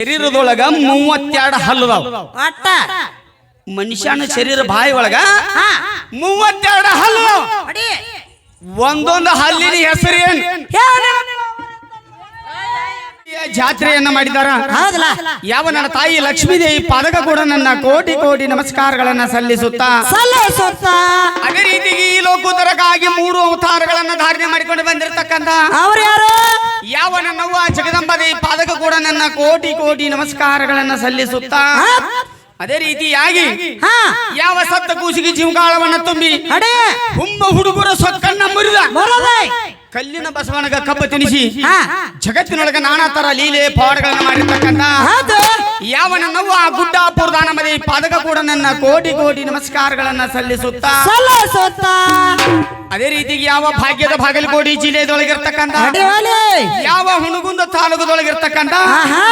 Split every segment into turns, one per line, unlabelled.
ಶರೀರದೊಳಗ ಮೂವತ್ತೆರಡು ಹಲ್ಲುದಾವ.
ಒಟ್ಟ
ಮನುಷ್ಯನ ಶರೀರ ಬಾಯಿ ಒಳಗ ಮೂವತ್ತೆರಡು ಹಲ್ಲು ಒಂದೊಂದು ಹಲ್ಲಿನ ಹೆಸರು ಏನ್ ಜಾತ್ರೆಯನ್ನ ಮಾಡಿದಾರ?
ಹೌದಲ್ಲ.
ಯಾವ ನನ್ನ ತಾಯಿ ಲಕ್ಷ್ಮೀದೇವಿ ಪಾದಕ ಕೂಡ ನನ್ನ ಕೋಟಿ ಕೋಟಿ ನಮಸ್ಕಾರಗಳನ್ನ ಸಲ್ಲಿಸುತ್ತಾ?
ಸಲ್ಲಿಸುತ್ತ?
ಅದೇ ರೀತಿಗೆ ಈ ಲೋಕೋತ್ತರಕ್ಕಾಗಿ ಮೂರು ಅವತಾರಗಳನ್ನ ಧಾರಣೆ ಮಾಡಿಕೊಂಡು ಬಂದಿರತಕ್ಕಂತ
ಅವ್ರು ಯಾರು?
ಯಾವ ನನ್ನ ಜಗದಂಬ ದೇವಿ ಪಾದಕ ಕೂಡ ನನ್ನ ಕೋಟಿ ಕೋಟಿ ನಮಸ್ಕಾರಗಳನ್ನ ಸಲ್ಲಿಸುತ್ತಾ? ಅದೇ ರೀತಿಯಾಗಿ
ಹಾ.
ಯಾವ ಸತ್ತ ಕೂಸಿಗೆ ಜೀವಗಾಳವನ್ನ ತುಂಬಿ
ಅಡಿ.
ಹುಮ್ಮ ಹುಡುಗರ ಸೊಕ್ಕನ್ನ ಮುರಿದ. ಕಲ್ಲಿನ ಬಸವನಗ ಕಬ್ಬ ತಿನಿಸಿ.
ಹಾ.
ಜಗತ್ತಿನೊಳಗ ನಾನಾ ತರ ಲೀಲೆ ಪಾವಡಗಳನ್ನ ಮಾಡಿರ್ತಕ್ಕಂತ
ಹೌದು.
ಆ ಗುಡ್ಡ ಮದಿ ಪಾದಕ ಕೂಡ ನನ್ನ ಕೋಟಿ ಕೋಟಿ ನಮಸ್ಕಾರಗಳನ್ನ ಸಲ್ಲಿಸುತ್ತಾ.
ಸಲ್ಲಿಸುತ್ತ.
ಅದೇ ರೀತಿಗೆ ಯಾವ ಭಾಗ್ಯದ ಬಾಗಲಕೋಟಿ
ಹೋಲಿ
ಯಾವ ಹುಣಗುಂದ ತಾಲೂಕದೊಳಗಿರ್ತಕ್ಕಂತ
ಆಹಾ.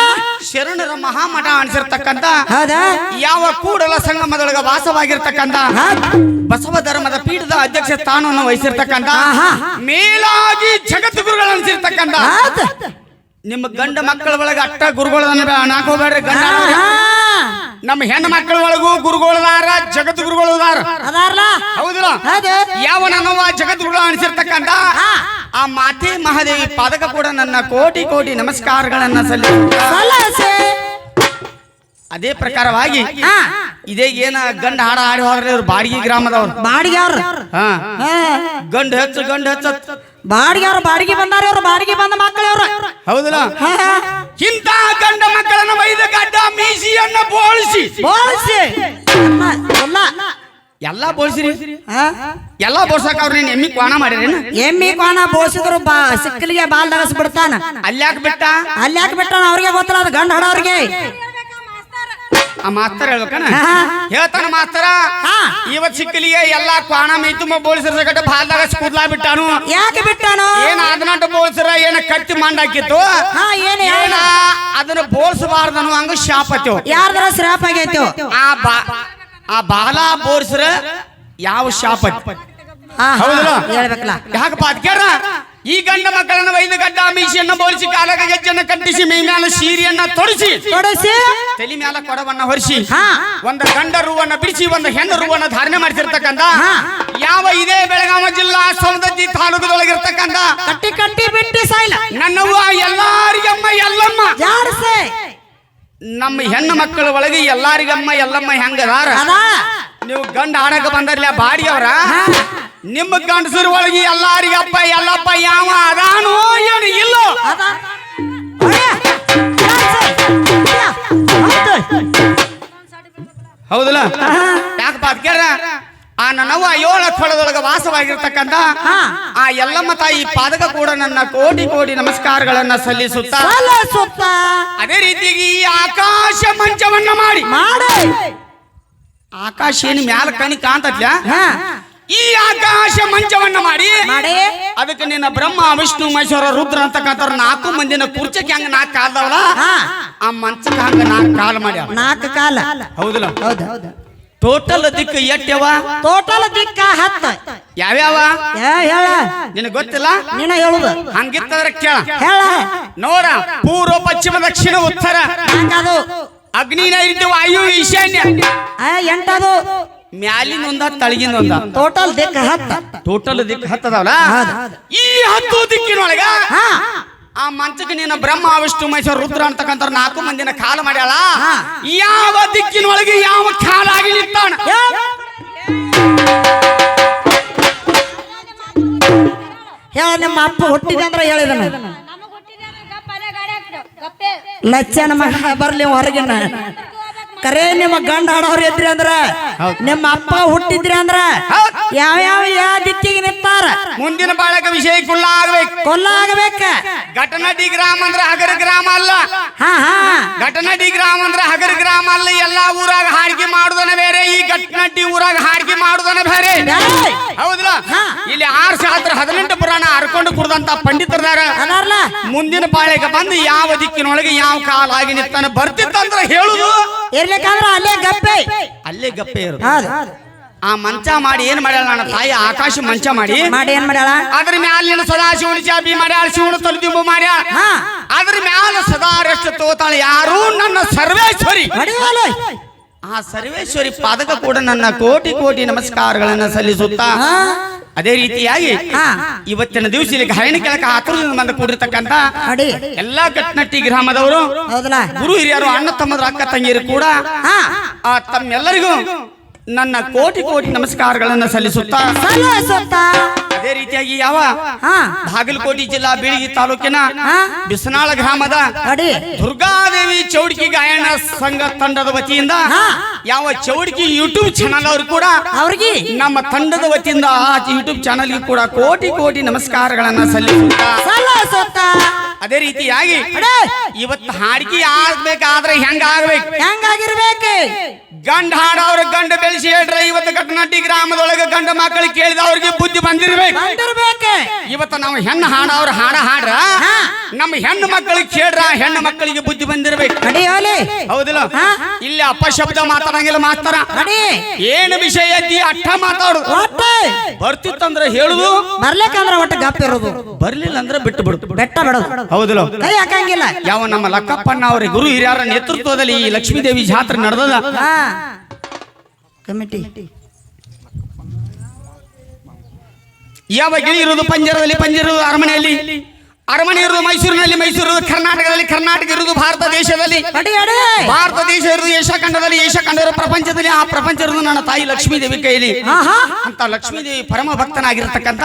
ಶರಣರ ಮಹಾಮಠ ಅನಿಸಿರ್ತಕ್ಕಂತ ಯಾವ ಕೂಡಲ ಸಂಗಮದೊಳಗ ವಾಸವಾಗಿರ್ತಕ್ಕಂತ ಬಸವ ಧರ್ಮದ ಪೀಠದ ಅಧ್ಯಕ್ಷ ಸ್ಥಾನವನ್ನು ವಹಿಸಿರ್ತಕ್ಕಂತ. ಮೇಲಾಗಿ ಜಗದ್ಗುರುಗಳು ಅನಿಸಿರ್ತಕ್ಕಂತ ನಿಮ್ಮ ಗಂಡ ಮಕ್ಕಳ ಒಳಗೆ ಅಟ್ಟ ಗುರುಗಳನ್ನ ನಾಕೋಬೇಡ್ರಿ ಗಂಡ. ನಮ್ಮ ಹೆಣ್ಣು ಮಕ್ಕಳ ಒಳಗೂ ಗುರುಗಳದಾರ ಜಗದ್ಗುರುಗಳು
ಗುರುಗಳದಾರ
ಹೌದಿಲ್ಲ? ನನ್ನವ ಜಗದ್ಗುರುಗಳು ಅನಿಸಿರ್ತಕ್ಕಂತ. ಆ ಮಾತೆ ಮಹಾದೇವಿ ಪಾದಕ ಕೂಡ ನನ್ನ ಕೋಟಿ ಕೋಟಿ ನಮಸ್ಕಾರಗಳನ್ನ ಸಲ್ಲಿ
ಸಲ್ಲಿಸಿ.
ಅದೇ ಪ್ರಕಾರವಾಗಿ ಇದೇ ಏನ ಗಂಡ ಹಾಡ ಹಾಡಿ ಹೋದ್ರೆ ಬಾಡಿಗೆ ಗ್ರಾಮದವ್ರು.
ಬಾಡಿಗೆ ಅವ್ರು
ಹಾ.
ಹಾ.
ಗಂಡ ಹೆಚ್ಚು ಗಂಡ ಹೆಚ್ಚು.
ಬಾಡಿಗೆ ಅವ್ರು ಬಾಡಿಗೆ ಬಂದಾರ ಅವ್ರು ಬಾಡಿಗೆ ಬಂದ ಮಕ್ಕಳು ಅವ್ರು
ಇಂತ. ಗಂಡ ಮಕ್ಕಳನ್ನ ವೈದ ಗಡ್ಡ ಮೀಸಿಯನ್ನ ಬೋಳಿಸಿ.
ಬೋಳಿಸಿ.
ಎಲ್ಲಾ ಬೋಳ್ಸಿರಿ? ಎಲ್ಲಾ ಬೋಳ್ಸಕ್ ಅವ್ರ ನೀನ್ ಎಮ್ಮಿ ಕ್ವಾಣ ಮಾಡಿರೇನ?
ಎಮ್ಮಿ ಕೋಣ ಬೋಳ್ಸಿದ್ರು ಬಾ ಸಿಕ್ಕಲಿಗೆ ಬಾಲ್ ದಗಸ್ ಬಿಡ್ತಾನ.
ಅಲ್ಯಾಕ್ ಬಿಟ್ಟ?
ಅಲ್ಯಾಕ್ ಯಾಕೆ ಬಿಟ್ಟಾನ ಅವ್ರಿಗೆ ಗೊತ್ತಲ್ಲ ಅದು ಗಂಡ ಹಡೋರಿಗೆ
ಆ ಮಾಸ್ತರ್ ಹೇಳ್ಬೇಕನ. ಹೇಳ್ತಾನ ಮಾಸ್ತರ. ಇವತ್ ಸಿಕ್ಕಲಿಗೆ ಎಲ್ಲಾ ಕ್ವಾಣ ಮೈತುಂಬ ಬೋಳಿಸಿರ ಗಡ್ಡ ಬಾಲ್ದಾಗ ಕೂದ್ಲಾ ಬಿಟ್ಟಾನು
ಯಾಕೆ ಬಿಟ್ಟಾನು?
ಏನ ಅದನ್ನ ಬೋಳ್ಸಿರ ಏನ ಕತ್ತಿ ಮಂಡಾಕಿತ್ತು
ಹಾ ಏನ್
ಅದನ್ನ ಬೋಳ್ಸಬಾರ್ದನು ಹಂಗ ಶಾಪತ್ಯೋ
ಯಾರ್ದಾರ ಶ್ರಾಪ್ ಆಗೈತು?
ಆ ಬಾ ಆ ಬಾಲ ಬೋರ್ಸ್ರ ಯಾವ ಶಾಪ?
ಹೇಳ್ಬೇಕಲ್ಲ.
ಯಾಕಪ್ಪ ಈ ಗಂಡ ಮಕ್ಕಳನ್ನ ವೈದ ಗಡ್ಡ ಮೀಸಿಯನ್ನ ಬೋರಿಸಿ ಕಾಲಗ ಗೆಜ್ಜನ್ನ ಕಟ್ಟಿಸಿ ಮೈ ಮ್ಯಾಲ ಸೀರಿಯನ್ನ ತೊಡಸಿ.
ತೊಡಸಿ?
ತಲೆ ಮ್ಯಾಲ ಕೊಡವನ್ನ ಹೊರಿಸಿ
ಒಂದು
ಒಂದ ಗಂಡ ರೂವನ್ನ ಬಿಡಿಸಿ ಒಂದು ಹೆಣ್ಣು ರೂವನ್ನ ಧಾರಣೆ ಮಾಡಿಸಿರ್ತಕ್ಕಂತ
ಹಾ.
ಯಾವ ಇದೇ ಬೆಳಗಾವ ಜಿಲ್ಲಾ ಸೌದತ್ತಿ ತಾಲೂಕದೊಳಗಿರ್ತಕ್ಕಂತ
ಕಟ್ಟಿ ಕಟ್ಟಿ ಬಿಟ್ಟಿ ಸಾಯಿಲ.
ನನ್ನವ್ವ ಎಲ್ಲಾರಿಗಮ್ಮ ಎಲ್ಲಮ್ಮ.
ಜಾಡ್ಸೆ
ನಮ್ಮ ಹೆಣ್ಣು ಮಕ್ಕಳ ಒಳಗೆ ಎಲ್ಲಾರಿಗಮ್ಮ ಎಲ್ಲಮ್ಮ ಹೆಂಗದಾರ? ನೀವು ಗಂಡ ಆಡಕ ಬಂದರ್ಲ ಬಾಡಿಯವ್ರ? ನಿಮ್ಮ ಗಂಡಸರ ಒಳಗೆ ಎಲ್ಲಾರಿಗಪ್ಪ ಎಲ್ಲಪ್ಪ ಯಾವ ಅದಾನೋ ಏನು ಇಲ್ಲೋ. ಹೌದಲ್ಲ? ಯಾಕಪ್ಪ ಅದ್ಕ್ಯಾರ ಆ ನನ್ನವ್ವ ಏಳ ಕೊಳದೊಳಗ ವಾಸವಾಗಿರ್ತಕ್ಕಂತ. ಆ ಎಲ್ಲಮ್ಮ ತಾಯಿ ಪಾದಕ ಕೂಡ ನನ್ನ ಕೋಟಿ ಕೋಟಿ ನಮಸ್ಕಾರಗಳನ್ನ ಸಲ್ಲಿಸುತ್ತಾ ಅದೇ ರೀತಿಯಾಗಿ ಈ ಆಕಾಶ ಮಂಚವನ್ನ ಮಾಡಿ.
ಮಾಡಿ.
ಆಕಾಶ ಏನು ಮ್ಯಾಲ ಕಣಿ ಕಾಂತತ್ಲ ಈ ಆಕಾಶ ಮಂಚವನ್ನ ಮಾಡಿ.
ಮಾಡಿ.
ಅದಕ್ಕೆ ನಿನ್ನ ಬ್ರಹ್ಮ ವಿಷ್ಣು ಮಹೇಶ್ವರ ರುದ್ರ ಅಂತಕ್ಕಂಥ ನಾಲ್ಕು ಮಂದಿನ ಕುರ್ಚಕ್ಕೆ ಹಂಗ ನಾಲ್ಕು ಕಾಲ್ದವಲ್ಲ? ಆ ಮಂಚಕ್ಕೆ ಹಂಗ ನಾಲ್ಕು ಕಾಲ್ ಮಾಡ್ಯಾವ
ನಾಲ್ಕು ಕಾಲ.
ಹೌದಲ್ಲ?
ಹೌದು ಹೌದು.
ಟೋಟಲ್ ದಿಕ್ಕು ಎಟ್ಟವ?
ಟೋಟಲ್ ದಿಕ್ಕ ಹತ್ತ.
ಯಾವ್ಯಾವ?
ಹೇಳ.
ನಿನಗೆ ಗೊತ್ತಿಲ್ಲ?
ನೀನ ಹೇಳುದು.
ಹಂಗಿತ್ತಂದ್ರೆ ಕೇಳ.
ಹೇಳ.
ನೋಡ ಪೂರ್ವ ಪಶ್ಚಿಮ ದಕ್ಷಿಣ ಉತ್ತರ.
ಹಂಗದು.
ಅಗ್ನಿ ನೈಋತ್ಯ ವಾಯು ಈಶಾನ್ಯ.
ಎಂಟದು.
ಮ್ಯಾಲಿನ ಒಂದ ತಳಗಿನ ಒಂದ
ಟೋಟಲ್ ದಿಕ್ಕ ಹತ್ತ.
ಟೋಟಲ್ ದಿಕ್ಕ ಹತ್ತದವಲ್ಲ. ಈ ಹತ್ತು ದಿಕ್ಕಿನೊಳಗ
ಹಾ.
ಆ ಮಂಚಕ್ಕೆ ನೀನು ಬ್ರಹ್ಮ ವಿಷ್ಣು ಮೈಸೂರು ರುದ್ರ ಅಂತಕ್ಕಂಥ ನಾಲ್ಕು ಮಂದಿನ ಕಾಲ ಮಾಡ್ಯಾಳ? ಯಾವ ದಿಕ್ಕಿನೊಳಗೆ ಯಾವ ಕಾಲಾಗಿ ನಿಂತಾನ?
ಹೇಳ. ನಿಮ್ಮ ಅಪ್ಪ ಹುಟ್ಟಿದೆ ಅಂದ್ರೆ ಹೇಳಿದನು. ಲಚ್ಚನ ಮಗ ಬರ್ಲಿ ಹೊರಗಿನ. ಕರೆ ನಿಮ್ಮ ಗಂಡ ಹಾಡೋರು ಇದ್ರಿ ಅಂದ್ರ ನಿಮ್ಮ ಅಪ್ಪ ಹುಟ್ಟಿದ್ರಿ ಅಂದ್ರ. ಯಾವ ಯಾವ ಯಾವ ದಿಕ್ಕಿಗೆ ನಿಂತಾರ?
ಮುಂದಿನ ಬಾಳಕ ವಿಷಯ ಕುಲ್ಲ ಆಗ್ಬೇಕು.
ಕೊಲ್ಲ ಆಗ್ಬೇಕ.
ಘಟನಡಿ ಗ್ರಾಮ ಅಂದ್ರೆ ಹಗರ ಗ್ರಾಮ ಅಲ್ಲ.
ಹಾ ಹಾ.
ಘಟನಡಿ ಗ್ರಾಮ ಅಂದ್ರೆ ಹಗರ ಗ್ರಾಮ ಅಲ್ಲ ಎಲ್ಲಾ ಊರಾಗ ಹಾಡಿಗೆ ಮಾಡುದನ ಬೇರೆ ಈ ಘಟನಡಿ ಊರಾಗ ಹಾಡಿಗೆ ಮಾಡುದನ ಬೇರೆ! ಹೌದಲ್ಲ? ಇಲ್ಲಿ ಆರ್ ಶಾಸ್ತ್ರ ಹದಿನೆಂಟು ಕುಡ್ದಂತ ಪಂಡಿತರದಾರ ಮುಂದಿನ ಬಾಳೆಗೆ ಬಂದು ಯಾವ ದಿಕ್ಕಿನೊಳಗೆ ಯಾವ ಕಾಲ ಆಗಿ ನಿಂತಾನ ಬರ್ತಿತ್ತಂದ್ರ ಹೇಳುದು?
ಇರ್ಲಿಕ್ಕಂದ್ರ ಅಲ್ಲೇ ಗಪ್ಪೆ.
ಅಲ್ಲೇ ಗಪ್ಪೆ ಇರೋದು. ಆ ಮಂಚ ಮಾಡಿ ಏನ್ ಮಾಡ್ಯಾಳ ನನ್ನ ತಾಯಿ? ಆಕಾಶ ಮಂಚ ಮಾಡಿ.
ಮಾಡಿ ಏನ್ ಮಾಡ್ಯಾಳ?
ಅದ್ರ ಮ್ಯಾಲಿನ ಸದಾ ಶಿವನ ಚಾಬಿ ಮಾಡ್ಯಾಳ ಶಿವನ ತಲೆದಿಂಬು ಮಾಡ್ಯಾಳ. ಅದ್ರ ಮ್ಯಾಲ ಸದಾ ರೆಸ್ಟ್ ತೋತಾಳ ಯಾರು ನನ್ನ ಸರ್ವೇಶ್ವರಿ. ಆ ಸರ್ವೇಶ್ವರಿ ಪಾದಕ ಕೂಡ ನನ್ನ ಕೋಟಿ ಕೋಟಿ ನಮಸ್ಕಾರಗಳನ್ನ ಸಲ್ಲಿಸುತ್ತಾ. ಅದೇ ರೀತಿಯಾಗಿ. ಇವತ್ತಿನ ದಿವಸ ಇಲ್ಲಿ ಹರಣಿ ಕೆಳಕ ಆತುರದಿಂದ ಬಂದು ಕೂಡಿರ್ತಕ್ಕಂತ ಎಲ್ಲಾ ಕಟ್ನಟ್ಟಿ ಗ್ರಾಮದವರು ಗುರು ಹಿರಿಯರು ಅಣ್ಣ ತಮ್ಮದ್ರ ಅಕ್ಕ ತಂಗಿಯರು ಕೂಡ ಆ ತಮ್ಮೆಲ್ಲರಿಗೂ ನನ್ನ ಕೋಟಿ ಕೋಟಿ ನಮಸ್ಕಾರಗಳನ್ನು ಸಲ್ಲಿಸುತ್ತಾ ಅದೇ ರೀತಿಯಾಗಿ ಯಾವ?
ಹಾ.
ಬಾಗಲಕೋಟೆ ಜಿಲ್ಲಾ ಬೀಳಗಿ ತಾಲೂಕಿನ. ಬಿಸನಾಳ ಗ್ರಾಮದ
ಅಡಿ.
ದುರ್ಗಾದೇವಿ ಚೌಡಿಕಿ ಗಾಯನ ಸಂಘ ತಂಡದ ವತಿಯಿಂದ ಯಾವ ಚೌಡಿಕಿ ಯೂಟ್ಯೂಬ್ ಚಾನಲ್ ಅವರು ಕೂಡ
ಅವ್ರಿಗೆ.
ನಮ್ಮ ತಂಡದ ವತಿಯಿಂದ ಆ ಯೂಟ್ಯೂಬ್ ಚಾನಲ್ ಕೂಡ ಕೋಟಿ ಕೋಟಿ ನಮಸ್ಕಾರಗಳನ್ನ ಸಲ್ಲಿಸುತ್ತಾ. ಅದೇ ರೀತಿಯಾಗಿ ಇವತ್ತು ಹಾಡಿಕೆ ಆಗ್ಬೇಕಾದ್ರೆ ಹೆಂಗ ಆಗ್ಬೇಕು
ಹೆಂಗಾಗಿರ್ಬೇಕು?
ಗಂಡ ಹಾಡವ್ರ ಗಂಡ ಬೆಳೆಸಿ ಹೇಳ್ರೆ ಇವತ್ತು ಕಟ್ಟನಟ್ಟಿ ಗ್ರಾಮದೊಳಗೆ ಗಂಡ ಮಕ್ಕಳಿಗೆ ಕೇಳಿದವ್ರಿಗೆ ಬುದ್ಧಿ ಬಂದಿರ್ಬೇಕು. ಇವತ್ತು ನಾವು ಹೆಣ್ಣು ಹಾಡವ್ರ ಹಾಡ ಹಾಡ್ರ. ನಮ್ಮ ಹೆಣ್ಣು ಮಕ್ಕಳಿಗೆ ಕೇಳ್ರ ಹೆಣ್ಣು ಮಕ್ಕಳಿಗೆ ಬುದ್ಧಿ ಬಂದಿರ್ಬೇಕು. ಹೌದಿಲ್ಲ. ಇಲ್ಲಿ ಅಪಶಬ್ದ ಮಾತಾಡಂಗಿಲ್ಲ ಮಾಸ್ತರ.
ಅಡಿ
ಏನು ವಿಷಯ ಐತಿ ಅಟ್ಟ ಮಾತಾಡು. ಬರ್ತಿತ್ತಂದ್ರೆ ಹೇಳುದು.
ಬರ್ಲಿಕ್ಕಂದ್ರ ಒಟ್ಟು ಗಪ್ ಇರೋದು.
ಬರ್ಲಿಲ್ಲ ಅಂದ್ರೆ ಬಿಟ್ಟು ಬಿಡು
ಬೆಟ್ಟ ಬಿಡೋದು.
ಹೌದಿಲ್ಲ.
ಕೈ ಹಾಕಂಗಿಲ್ಲ.
ಯಾವ ನಮ್ಮ ಲಕ್ಕಪ್ಪಣ್ಣ ಅವರ ಗುರು ಹಿರಿಯರ ನೇತೃತ್ವದಲ್ಲಿ ಈ ಲಕ್ಷ್ಮೀದೇವಿ ಜಾತ್ರೆ ನಡೆದದ?
ಹಾ. ಕಮಿಟಿ.
ಯಾವ ಗಿಳಿ ಇರುವುದು? ಪಂಜರದಲ್ಲಿ ಪಂಜರ ಇರುವುದು ಅರಮನೆಯಲ್ಲಿ. ಅರಮನೆ ಇರುವುದು ಮೈಸೂರಿನಲ್ಲಿ ಮೈಸೂರು ಇರುವುದು ಕರ್ನಾಟಕದಲ್ಲಿ ಕರ್ನಾಟಕ ಇರುವುದು ಭಾರತ ದೇಶದಲ್ಲಿ. ಭಾರತ ದೇಶ ಇರುವುದು ಏಷ್ಯಾ ಖಂಡದಲ್ಲಿ ಏಷ್ಯಾ ಖಂಡ ಪ್ರಪಂಚದಲ್ಲಿ ಆ ಪ್ರಪಂಚ ಇರುವುದು ನನ್ನ ತಾಯಿ ಲಕ್ಷ್ಮೀದೇವಿ ಕೈಲಿ. ಅಂತ ಲಕ್ಷ್ಮೀ ದೇವಿ ಪರಮ ಭಕ್ತನಾಗಿರ್ತಕ್ಕಂತ.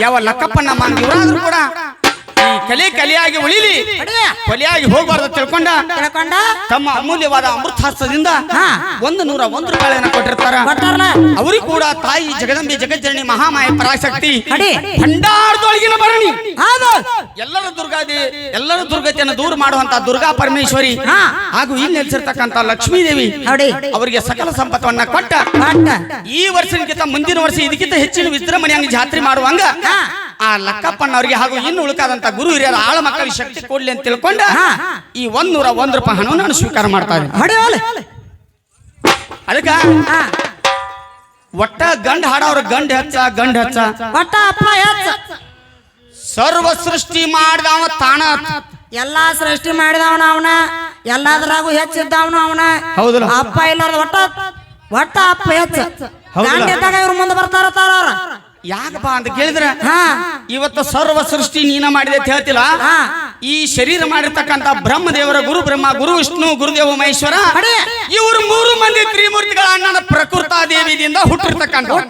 ಯಾವ ಲಕ್ಕಪ್ಪನ ಮಾನ್ ಇವರಾದ್ರೂ ಕೂಡ ಈ ಕಲೆ ಕಲಿಯಾಗಿ ಉಳಿಲಿ. ಕಲಿಯಾಗಿ ಹೋಗಬಾರ್ದು ತಿಳ್ಕೊಂಡ
ತಿಳ್ಕೊಂಡ?
ತಮ್ಮ ಅಮೂಲ್ಯವಾದ ಅಮೃತಾಸ್ತ್ರದಿಂದ
ಹಾ.
ಒಂದು ನೂರ ಒಂದು ರೂಪಾಯಿಗಳನ್ನ ಕೊಟ್ಟಿರ್ತಾರ. ಅವರಿಗೂ ಕೂಡ ತಾಯಿ ಜಗದಂಬೆ ಜಗಜ್ಜರಣಿ ಮಹಾಮಾಯ ಪರಾಶಕ್ತಿ. ಭಂಡಾರದೊಳಗಿನ ಭರಣಿ. ಎಲ್ಲರ ದುರ್ಗಾದಿ ಎಲ್ಲರ ದುರ್ಗತಿಯನ್ನು ದೂರ ಮಾಡುವಂತ ದುರ್ಗಾ ಪರಮೇಶ್ವರಿ.
ಹಾ.
ಹಾಗೂ ಇಲ್ಲಿ ನೆಲೆಸಿರ್ತಕ್ಕಂತ ಲಕ್ಷ್ಮೀದೇವಿ
ದೇವಿ
ಅವರಿಗೆ ಸಕಲ ಸಂಪತ್ತವನ್ನ ಕೊಟ್ಟ. ಈ ವರ್ಷಕ್ಕಿಂತ ಮುಂದಿನ ವರ್ಷ ಇದಕ್ಕಿಂತ ಹೆಚ್ಚಿನ ವಿಜೃಂಭಣೆಯಾಗಿ ಜಾತ್ರೆ ಮಾಡುವಂಗ. ಆ ಲಕ್ಕಪ್ಪನವರಿಗೆ ಹಾಗೂ ಇನ್ನು ಉಳಿಕಾದಂತ ಗುರು ಹಿರಿಯರ ಆಳ ಮಕ್ಕಳಿಗೆ ಶಕ್ತಿ ಕೊಡ್ಲಿ ಅಂತ ತಿಳ್ಕೊಂಡ. ಈ ಒಂದೂರ ಒಂದ್ ರೂಪಾಯಿ ಹಣವನ್ನು ನಾನು ಸ್ವೀಕಾರ ಮಾಡ್ತಾ ಇದ್ದೀನಿ. ಅದಕ್ಕ ಒಟ್ಟ ಗಂಡ ಹಾಡವ್ರ ಗಂಡ ಹೆಚ್ಚ ಗಂಡ ಹೆಚ್ಚ.
ಒಟ್ಟ ಅಪ್ಪ ಹೆಚ್ಚ.
ಸರ್ವ ಸೃಷ್ಟಿ ಮಾಡಿದವ ತಾಣ
ಎಲ್ಲಾ ಸೃಷ್ಟಿ ಮಾಡಿದವನ ಅವನ ಎಲ್ಲಾದ್ರಾಗೂ ಹೆಚ್ಚಿದ್ದವನು ಅವನ.
ಹೌದಲ್ಲ?
ಅಪ್ಪ ಇಲ್ಲ ಒಟ್ಟ ಒಟ್ಟ ಅಪ್ಪ ಹೆಚ್ಚ.
ಇವ್ರ
ಗಂಡ ಇದ್ದಾಗ ಇವ್ರು ಮುಂದೆ ಬರ್ತಾರ ತಾರ.
ಯಾಕಪ್ಪ ಅಂತ ಕೇಳಿದ್ರೆ
ಹಾ
ಇವತ್ತು ಸರ್ವ ಸೃಷ್ಟಿ ನೀನ ಮಾಡಿದೆ ಅಂತ ಹೇಳ್ತಿಲ್ಲ?
ಹಾ.
ಈ ಶರೀರ ಮಾಡಿರ್ತಕ್ಕಂತ ಬ್ರಹ್ಮದೇವರ ಗುರು ಬ್ರಹ್ಮ ಗುರು ವಿಷ್ಣು ಗುರುದೇವ ಮಹೇಶ್ವರ. ಇವರು ಮೂರು ಮಂದಿ ತ್ರಿಮೂರ್ತಿಗಳ ಅಣ್ಣನ ಪ್ರಕೃತ ದೇವಿಯಿಂದ ಹುಟ್ಟಿರ್ತಕ್ಕಂಥ
ನಾವು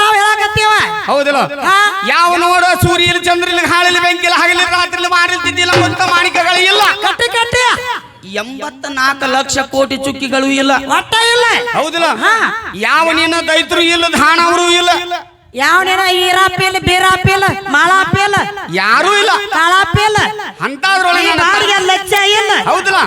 ನಾವ್ ಹೇಳಕತ್ತೀವ?
ಹೌದಿಲ್ಲ.
ಹಾ.
ಯಾವ ನೋಡ ಸೂರ್ಯಲಿ ಚಂದ್ರಲಿ ಹಾಳಲಿ ಬೆಂಕಿಲ್ಲ ಹಗಲಿ ರಾತ್ರಿ ಮಾಡಿರ್ತಿದ್ದಿಲ್ಲ ಮುಕ್ತ ಮಾಣಿಕಗಳು ಇಲ್ಲ.
ಕಟ್ಟಿ ಕಟ್ಟಿ.
ಎಂಬತ್ತ ನಾಲ್ಕು ಲಕ್ಷ ಕೋಟಿ ಚುಕ್ಕಿಗಳು ಇಲ್ಲ.
ಇಲ್ಲ.
ಹೌದಿಲ್ಲ.
ಹಾ.
ಯಾವ ನಿನ್ನ ದೈತ್ರು ಇಲ್ಲ ಹಾಣವರು ಇಲ್ಲ.
ಯಾವನೇನ ಈರಾಪಿಲ್ ಬೀರಾಪಿಲ್ ಮಾಳಾಪಿಲ್?
ಯಾರೂ ಇಲ್ಲ.
ಕಾಳಾಪಿಲ್?
ಅಂತದ್ರೊಳಗೆ
ಬಾಡಿಗೆ ಲಕ್ಷ ಇಲ್ಲ?
ಹೌದಲ್ಲ.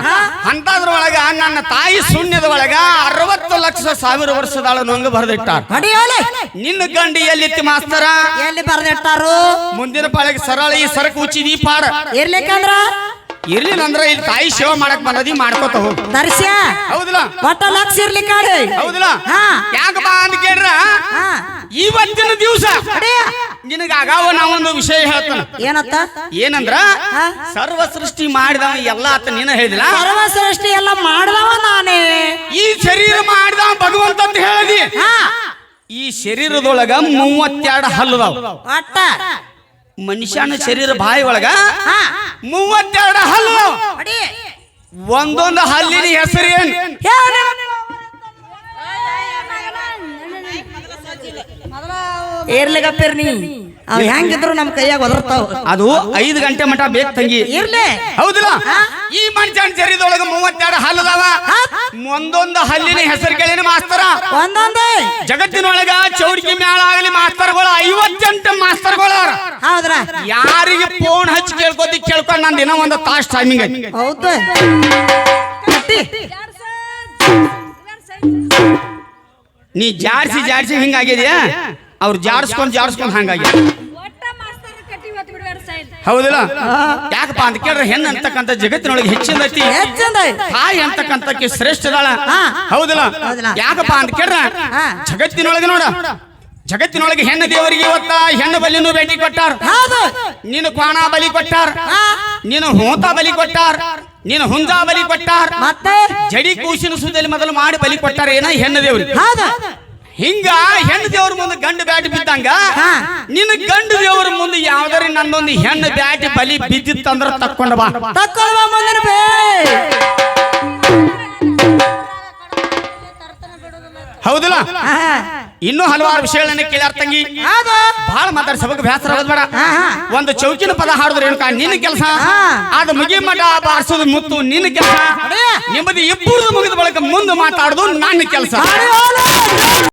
ಅಂತಾದ್ರೊಳಗ ನನ್ನ ತಾಯಿ ಶೂನ್ಯದ ಒಳಗ ಅರವತ್ತು ಲಕ್ಷ ಸಾವಿರ ವರ್ಷದಾಳು ನಂಗ ಬರೆದಿಟ್ಟಾರ
ಅಡಿ ಹೋಲಿ
ನಿನ್ನ ಗಂಡಿ ಎಲ್ಲಿತ್ತಿ ಮಾಸ್ತರ?
ಎಲ್ಲಿ ಬರ್ದಿಟ್ಟಾರು?
ಮುಂದಿನ ಪಾಳಿಗೆ ಸರಳ ಈ ಸರಕು ಉಚ್ಚಿದಿ ಪಾಡ.
ಇರ್ಲಿಕ್ಕಂದ್ರ?
ಇರ್ಲಿಲ್ಲ ಅಂದ್ರೆ ಇಲ್ಲಿ ತಾಯಿ ಸೇವೆ ಮಾಡಕ್ ಬಂದದಿ ಮಾಡ್ಕೋತ ಹೋಗು.
ದರ್ಶ್ಯ
ಹೌದಿಲ್ಲ?
ಒಟ್ಟ ಲಕ್ಷ ಇರ್ಲಿಕ್ಕಾಡಿ
ಹೌದಿಲ್ಲ?
ಹಾ.
ಯಾಕಪ್ಪ ಅಂತ ಕೇಳ್ರ? ಇವತ್ತಿನ ದಿವಸ ನಿನಗ ಆಗಾವ ನಾವೊಂದು ವಿಷಯ ಹೇಳ್ತಾನ.
ಏನತ್ತ?
ಏನಂದ್ರ. ಸರ್ವ ಸೃಷ್ಟಿ ಮಾಡಿದವ ಎಲ್ಲ ಆತ ನೀನ ಹೇಳಿದಿಲ್ಲ
ಸರ್ವ ಸೃಷ್ಟಿ ಎಲ್ಲ ಮಾಡಿದವ ನಾನೇ.
ಈ ಶರೀರ ಮಾಡಿದವ ಭಗವಂತ ಅಂತ ಹೇಳದಿ? ಈ ಶರೀರದೊಳಗ ಮೂವತ್ತೆರಡು ಹಲ್ಲದಾವ.
ಒಟ್ಟ.
ಮನುಷ್ಯನ ಶರೀರ ಬಾಯಿ ಒಳಗ ಮೂವತ್ತೆರಡು ಹಲ್ಲು.
ಅಡಿ.
ಒಂದೊಂದು ಹಲ್ಲಿನ ಹೆಸರು ಏನು?
ಇರ್ಲಿಗಪ್ಪಿರ್ ನೀ ಅವ್ ಹೆಂಗಿದ್ರು ನಮ್ ಕೈಯಾಗ ಒದರ್ತಾವ.
ಅದು ಐದು ಗಂಟೆ ಮಟ ಬೇಕು ತಂಗಿ.
ಇರ್ಲಿ.
ಹೌದಿಲ್ಲ? ಈ ಮನುಷ್ಯನ ಶರೀರದೊಳಗ ಮೂವತ್ತೆರಡು ಹಲ್ಲದಾವ ಒಂದೊಂದು ಹಲ್ಲಿನ ಹೆಸರು ಕೇಳಿನ ಮಾಸ್ತರ?
ಒಂದೊಂದೇ.
ಜಗತ್ತಿನೊಳಗ ಚೌಡಿಕೆ ಮೇಳ ಆಗಲಿ ಮಾಸ್ತರ್ಗಳು ಐವತ್ತೆಂಟು ಮಾಸ್ತರ್ಗಳು.
ಹೌದ್ರ?
ಯಾರಿಗೆ ಫೋನ್ ಹಚ್ಚಿ ಕೇಳ್ಕೊತಿ ಕೇಳ್ಕೊಂಡು ನಾನು ದಿನ ಒಂದು ತಾಸ್ ಟೈಮಿಂಗ್ ಐತಿ.
ಹೌದು ಕಟ್ಟಿ.
ನೀ ಜಾರ್ಸಿ ಜಾರ್ಸಿ ಹಿಂಗಾಗಿದ್ಯಾ? ಅವ್ರು ಜಾರಿಸ್ಕೊಂಡು ಜಾರಿಸ್ಕೊಂಡು ಹಂಗಾಗಿ ಹೌದಿಲ್ಲ? ಯಾಕಪ್ಪ ಅಂತ ಕೇಳ್ರೆ ಹೆಣ್ಣು ಅಂತಕ್ಕಂಥ ಜಗತ್ತಿನೊಳಗೆ ಹೆಚ್ಚಿನ ಐತಿ? ತಾಯಿ ಅಂತಕ್ಕಂಥಕ್ಕೆ ಶ್ರೇಷ್ಠ ಅದಾಳ
ಹಾ.
ಹೌದಿಲ್ಲ. ಯಾಕಪ್ಪ ಅಂತ ಕೇಳ್ರ ಜಗತ್ತಿನೊಳಗೆ ನೋಡ. ಜಗತ್ತಿನೊಳಗೆ ಹೆಣ್ಣು ದೇವರಿಗೆ ಇವತ್ತ ಹೆಣ್ಣು ಬಲಿನೂ ಭೇಟಿ ಕೊಟ್ಟಾರ. ನೀನು ಕ್ವಾಣ ಬಲಿ ಕೊಟ್ಟಾರ. ನೀನು ಹೋತ ಬಲಿ ಕೊಟ್ಟಾರ. ನೀನು ಹುಂಜಾ ಬಲಿ ಕೊಟ್ಟಾರ. ಜಡಿ ಕೂಸಿನ ಸುದ್ದಲ್ಲಿ ಮೊದಲು ಮಾಡಿ ಬಲಿ ಕೊಟ್ಟಾರ ಏನ? ಹೆಣ್ಣು ದೇವರಿಗೆ. ಹಿಂಗ ಹೆಣ್ಣು ದೇವ್ರ ಮುಂದೆ ಗಂಡು ಬ್ಯಾಟಿ ಬಿದ್ದಂಗ. ನಿನ್ನ ಗಂಡು ದೇವ್ರ ಮುಂದೆ ಯಾವ್ದಾರ ನನ್ನೊಂದು ಹೆಣ್ಣು ಬ್ಯಾಟಿ ಬಲಿ ಬಿದ್ದಿತ್ತಂದ್ರ ತಕ್ಕೊಂಡ ಬಾ.
ಮುಂದಿನ ಬೇ.
ಹೌದಿಲ್ಲ. ಇನ್ನೂ ಹಲವಾರು ವಿಷಯಗಳನ್ನ ಕೇಳ್ಯಾರ ತಂಗಿ. ಬಹಳ ಮಾತಾಡ್ಸಬೇಕು ಬೇಸರ ಆಗೋದ್ ಬೇಡ. ಒಂದು ಚೌಕಿನ ಪದ ಹಾಡಿದ್ರೆ ಏನು ನಿನ್ನ ಕೆಲಸ? ಅದು ಮುಗಿ ಮಠ ಬಾರಿಸೋದು ಮುತ್ತು ನಿನ್ನ ಕೆಲಸ. ನಿಮ್ಮದು ಇಬ್ಬರು ಮುಗಿದ ಬಳಿಕ ಮುಂದೆ ಮಾತಾಡೋದು ನನ್ನ ಕೆಲಸ.